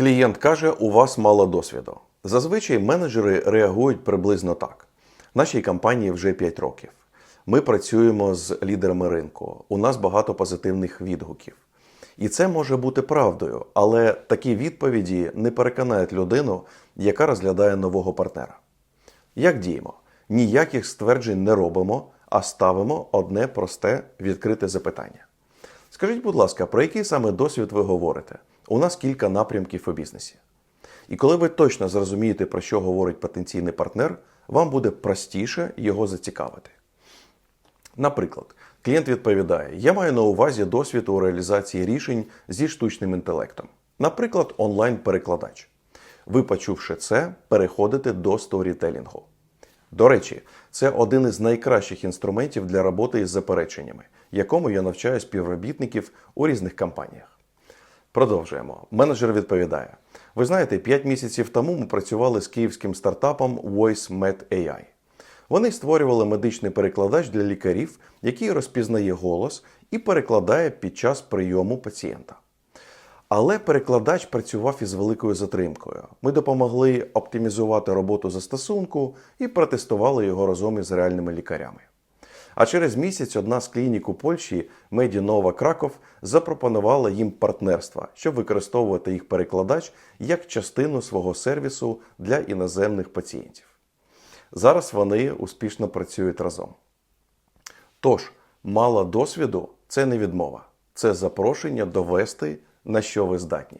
Клієнт каже, у вас мало досвіду. Зазвичай менеджери реагують приблизно так. Нашій компанії вже 5 років. Ми працюємо з лідерами ринку. У нас багато позитивних відгуків. І це може бути правдою, але такі відповіді не переконають людину, яка розглядає нового партнера. Як діємо? Ніяких стверджень не робимо, а ставимо одне просте відкрите запитання. Скажіть, будь ласка, про який саме досвід ви говорите? У нас кілька напрямків у бізнесі. І коли ви точно зрозумієте, про що говорить потенційний партнер, вам буде простіше його зацікавити. Наприклад, клієнт відповідає: Я маю на увазі досвід у реалізації рішень зі штучним інтелектом, наприклад, онлайн-перекладач. Ви, почувши це, переходите до сторітелінгу. До речі, це один із найкращих інструментів для роботи із запереченнями, якому я навчаю співробітників у різних компаніях. Продовжуємо. Менеджер відповідає: Ви знаєте, 5 місяців тому ми працювали з київським стартапом VoiceMed AI. Вони створювали медичний перекладач для лікарів, який розпізнає голос і перекладає під час прийому пацієнта. Але перекладач працював із великою затримкою. Ми допомогли оптимізувати роботу застосунку і протестували його разом із реальними лікарями. А через місяць одна з клінік у Польщі Медінова Краков запропонувала їм партнерство, щоб використовувати їх перекладач як частину свого сервісу для іноземних пацієнтів. Зараз вони успішно працюють разом. Тож, мало досвіду це не відмова, це запрошення довести, на що ви здатні.